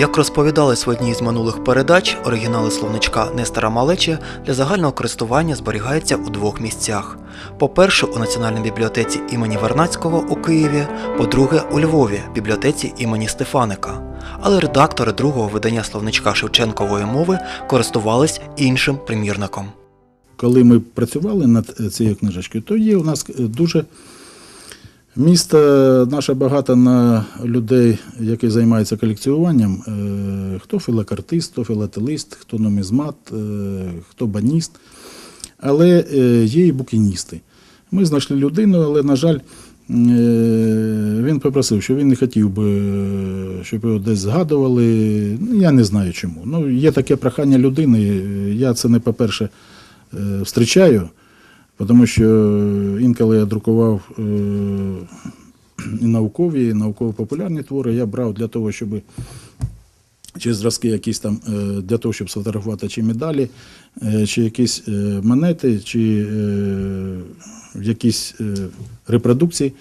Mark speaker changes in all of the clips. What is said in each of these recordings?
Speaker 1: Як розповідались в одній з минулих передач, оригінали словничка Нестора Малечі для загального користування зберігаються у двох місцях. По-перше, у Національній бібліотеці імені Вернацького у Києві, по-друге, у Львові, бібліотеці імені Стефаника. Але редактори другого видання словничка Шевченкової мови користувались іншим примірником.
Speaker 2: Коли ми працювали над е, цією книжечкою, то є у нас е, дуже місто наше багато на людей, які займаються колекціюванням. Е, Хто філокартист, хто філателист, хто нумізмат, е, хто баніст. Але е, є і букіністи. Ми знайшли людину, але, на жаль, він попросив, що він не хотів би, щоб його десь згадували. Ну, Я не знаю чому. Ну, є таке прохання людини. Я це не по-перше зустрічаю, тому що інколи я друкував е, і наукові, науково-популярні твори. Я брав для того, щоб чи зразки якісь там е, для того, щоб сфотографувати чи медалі, е, чи якісь е, монети, чи е, якісь е, репродукції,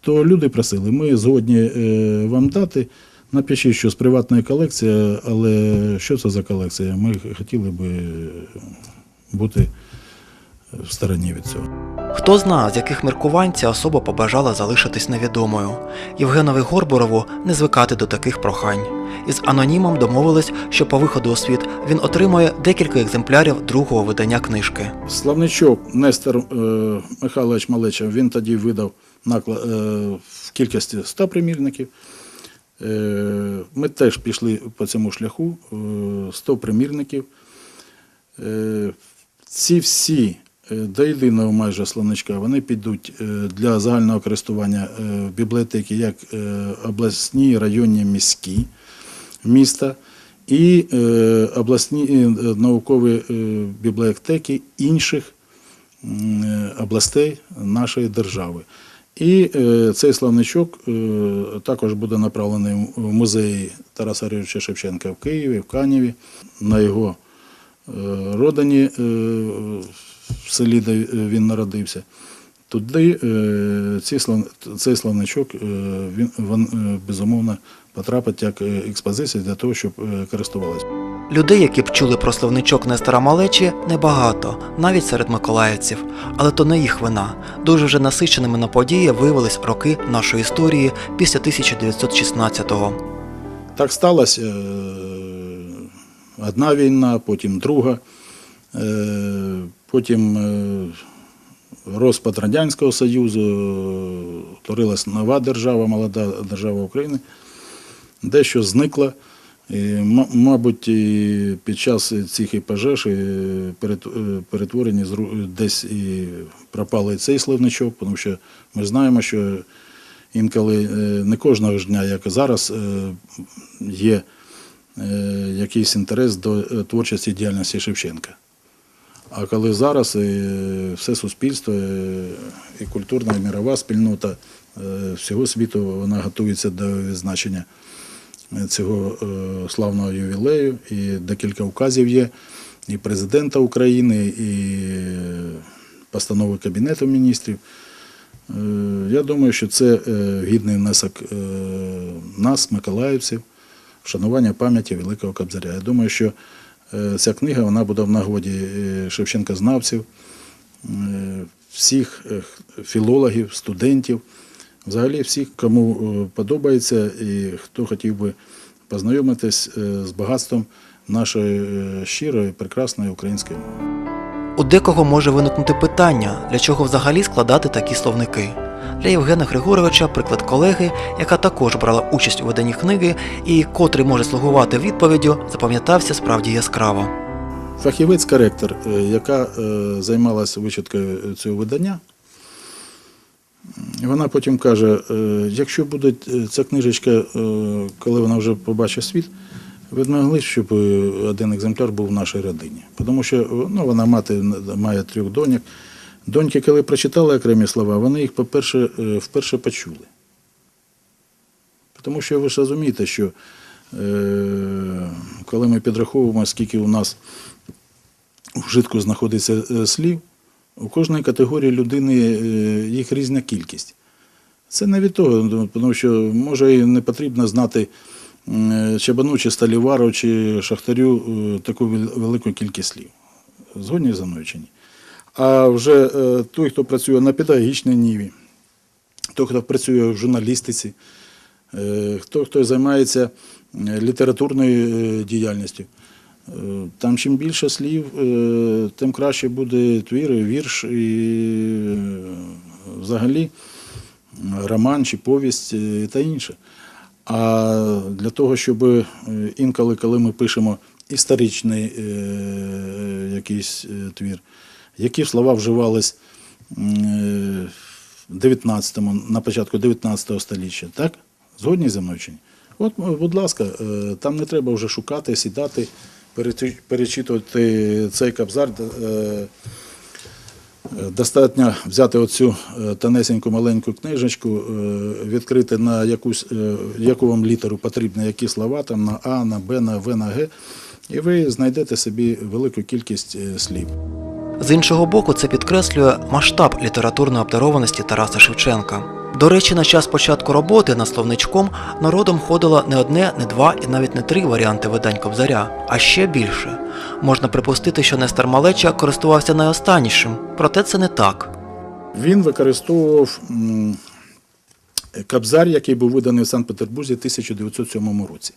Speaker 2: то люди просили, ми згодні е, вам дати. Напишіть, що з приватної колекції, але що це за колекція? Ми хотіли би бути в стороні від цього.
Speaker 1: Хто зна, з яких міркувань ця особа побажала залишитись невідомою. Євгенові Горбурову не звикати до таких прохань. Із анонімом домовились, що по виходу у світ він отримує декілька екземплярів другого видання книжки.
Speaker 2: Славничок Нестор е, Михайлович Малеча, він тоді видав накла, е, в кількості 100 примірників. Е, ми теж пішли по цьому шляху, е, 100 примірників. Е, ці всі до єдиного майже словничка вони підуть е, для загального користування е, бібліотеки як е, обласні, районні, міські міста і е, обласні е, наукові е, бібліотеки інших е, областей нашої держави. І е, цей славничок е, також буде направлений в музеї Тараса Григоровича Шевченка в Києві, в Канєві, на його е, родині е, в селі, де він народився. Туди е, цей славничок е, він, він е, безумовно потрапить як е, експозиція для того, щоб е, користувалися.
Speaker 1: Людей, які б чули про словничок Нестора Малечі, небагато, навіть серед миколаївців. Але то не їх вина. Дуже вже насиченими на події виявились роки нашої історії після 1916-го.
Speaker 2: Так сталося е, одна війна, потім друга, е, потім е, розпад Радянського Союзу, е, утворилась нова держава, молода держава України, дещо зникла. І, мабуть, під час цих і пожеж е, перетворені десь і пропали цей словничок, тому що ми знаємо, що інколи не кожного ж дня, як і зараз, є якийсь інтерес до творчості діяльності Шевченка. А коли зараз е, все суспільство, е, і культурна, і мірова спільнота е, всього світу вона готується до відзначення цього славного ювілею, і декілька указів є і президента України, і постанови Кабінету міністрів. Я думаю, що це гідний внесок нас, миколаївців, вшанування пам'яті Великого Кобзаря. Я думаю, що ця книга вона буде в нагоді е, Шевченка-знавців, е, всіх е, філологів, студентів, взагалі всіх, кому е, подобається і хто хотів би познайомитись е, з багатством нашої е, щирої, прекрасної української мови.
Speaker 1: У декого може виникнути питання, для чого взагалі складати такі словники. Для Євгена Григоровича приклад колеги, яка також брала участь у виданні книги і котрий може слугувати відповіддю, запам'ятався справді яскраво.
Speaker 2: Фахівець-коректор, е, яка е, займалася вичиткою цього видання, вона потім каже: е, якщо буде е, ця книжечка, е, коли вона вже побачить світ, ви могли, щоб е, один екземпляр був в нашій родині. Тому що е, ну, вона мати має трьох доньок. Доньки, коли прочитали окремі слова, вони їх, по-перше, е, вперше почули. Тому що ви ж розумієте, що е, коли ми підраховуємо, скільки у нас вжитку знаходиться е, слів, у кожної категорії людини е, їх різна кількість. Це не від того, ну, тому що може і не потрібно знати Чабану, чи Сталівару, чи Шахтарю таку велику кількість слів. Згодні за мною чи ні? А вже е, той, хто працює на педагогічній ніві, той, хто працює в журналістиці, е, хто, хто займається е, літературною діяльністю. Там чим більше слів, тим краще буде твір, вірш і взагалі роман чи повість та інше. А для того, щоб інколи, коли ми пишемо історичний якийсь твір, які слова вживались е, в 19-му, на початку 19 століття, так? Згодні зі мною чи ні? От, будь ласка, е, там не треба вже шукати, сідати, перечитувати цей кабзар. е, Достатньо взяти оцю тонесеньку маленьку книжечку, відкрити на якусь, яку вам літеру потрібно, які слова, там на А, на Б, на В, на Г, і ви знайдете собі велику кількість слів.
Speaker 1: З іншого боку, це підкреслює масштаб літературної обдарованості Тараса Шевченка. До речі, на час початку роботи над словничком народом ходило не одне, не два і навіть не три варіанти видань Кобзаря, а ще більше. Можна припустити, що Нестор Малеча користувався найостаннішим, проте це не так.
Speaker 2: Він використовував м, кабзар, який був виданий в Санкт-Петербурзі в 1907 році.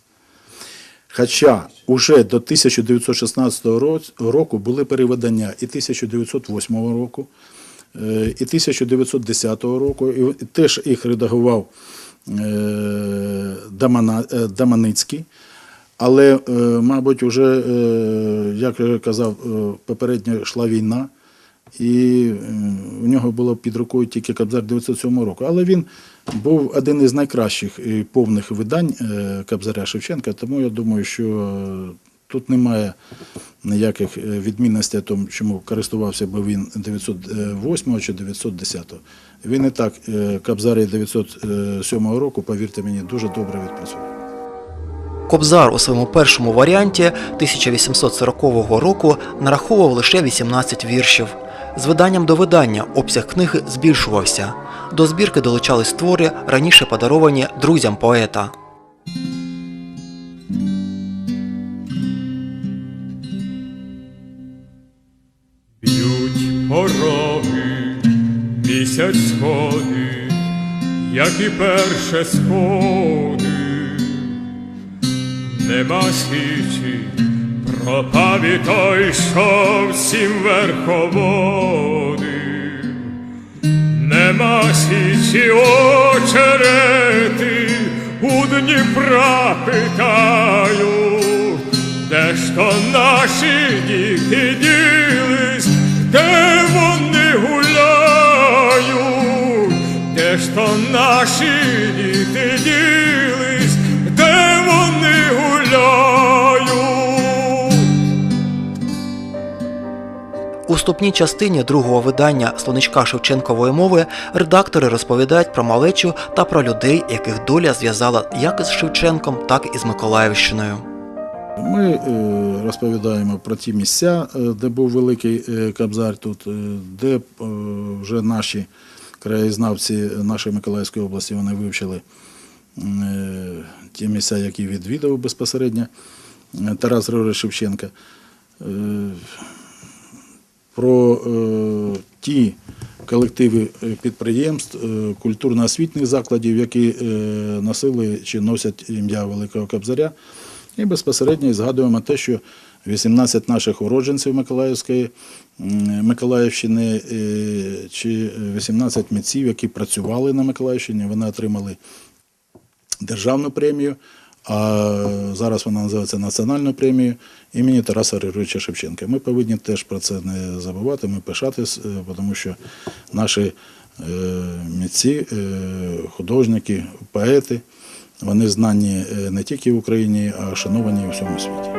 Speaker 2: Хоча уже до 1916 року були переведення і 1908 року, е, і 1910 року, і теж їх редагував е, е, Даманицький. Але, мабуть, уже, як я казав, попередньо йшла війна, і е, у нього було під рукою тільки Кобзар 907 року. Але він був один із найкращих повних видань е, Кобзаря Шевченка, тому я думаю, що е, тут немає ніяких відмінностей тому, чому користувався би він 908 чи 910. Він і так Кобзарі 907 року, повірте мені, дуже добре відпрацював.
Speaker 1: Кобзар у своєму першому варіанті 1840 року нараховував лише 18 віршів. З виданням до видання обсяг книги збільшувався. До збірки долучались твори, раніше подаровані друзям поета.
Speaker 3: Б'ють пороги, місяць сходить, як і перше сходи, нема січі, пропав і той, що всім верховодив. Нема січі очерети, у Дніпра питаю, де ж то наші діти ділись, де вони гуляють, де ж то наші діти ділись,
Speaker 1: вступній частині другого видання словничка Шевченкової мови редактори розповідають про малечу та про людей, яких доля зв'язала як із Шевченком, так і з Миколаївщиною.
Speaker 2: Ми е, розповідаємо про ті місця, е, де був великий е, кабзар тут, де вже наші краєзнавці нашої Миколаївської області вони вивчили ті місця, які відвідав безпосередньо Тарас Григорович Шевченка. Про е, ті колективи е, підприємств, е, культурно-освітніх закладів, які носили чи носять ім'я Великого Кобзаря. І безпосередньо згадуємо те, що 18 наших уродженців Миколаївської, Миколаївщини чи 18 митців, які працювали на Миколаївщині, вони отримали державну премію, а зараз вона називається Національною премією імені Тараса Григоровича Шевченка. Ми повинні теж про це не забувати, ми пишатись, е, тому що наші е, митці, е, художники, поети, вони знані не тільки в Україні, а шановані у всьому світі.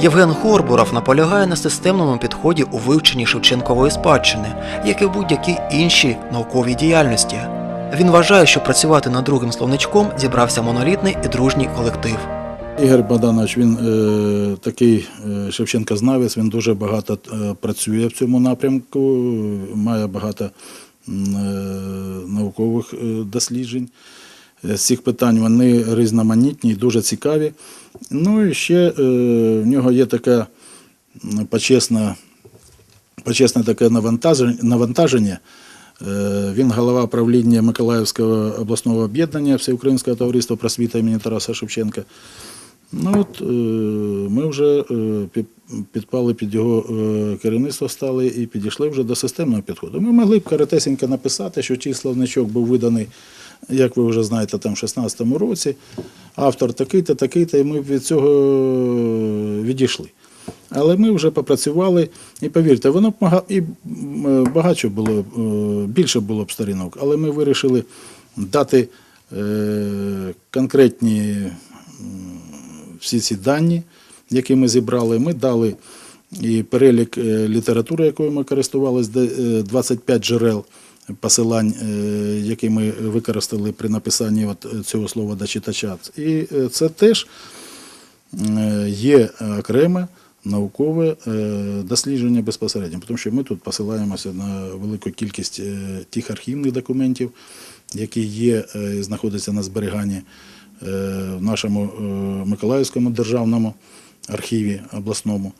Speaker 1: Євген Горбуров наполягає на системному підході у вивченні Шевченкової спадщини, як і в будь-якій іншій науковій діяльності. Він вважає, що працювати над другим словничком зібрався монолітний і дружній колектив.
Speaker 2: Ігор Богданович, він е, такий е, Шевченка-знавець, він дуже багато е, працює в цьому напрямку, має багато е, наукових е, досліджень. е, з цих питань вони різноманітні дуже цікаві. Ну і ще е, в нього є така м, почесна, почесне таке навантаження. навантаження. Е, Він голова правління Миколаївського обласного об'єднання Всеукраїнського товариства просвіта імені Тараса Шевченка. Ну от е, ми вже е, підпали під його керівництво стали і підійшли вже до системного підходу. Ми могли б коротесенько написати, що чий словничок був виданий, як ви вже знаєте, там в 16-му році. Автор такий-то, такий-то, і ми від цього відійшли. Але ми вже попрацювали, і повірте, воно і е, було, е, більше було б сторінок, але ми вирішили дати е, конкретні всі ці дані, які ми зібрали, ми дали і перелік літератури, якою ми користувалися, е, 25 джерел посилань, які ми використали при написанні от цього слова до читача. І це теж є окреме наукове е, дослідження безпосередньо, тому що ми тут посилаємося на велику кількість е, тих архівних документів, які є е, і знаходяться на зберіганні в нашому Миколаївському державному архіві обласному.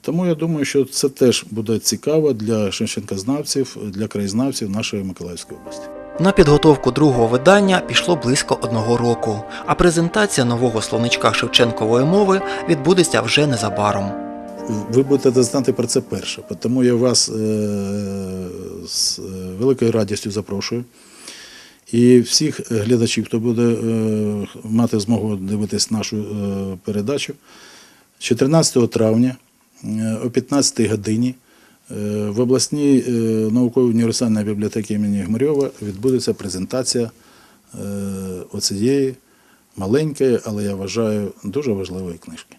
Speaker 2: Тому я думаю, що це теж буде цікаво для шевченкознавців, для краєзнавців нашої Миколаївської області.
Speaker 1: На підготовку другого видання пішло близько одного року, а презентація нового словничка Шевченкової мови відбудеться вже незабаром.
Speaker 2: Ви будете знати про це перше, тому я вас е, з е, великою радістю запрошую. І всіх глядачів, хто буде е, мати змогу дивитись нашу передачу, 14 травня о 15 годині в обласній е, науковій універсальній бібліотеці імені Гмарьова відбудеться презентація е, оцієї маленької, але я вважаю, дуже важливої книжки.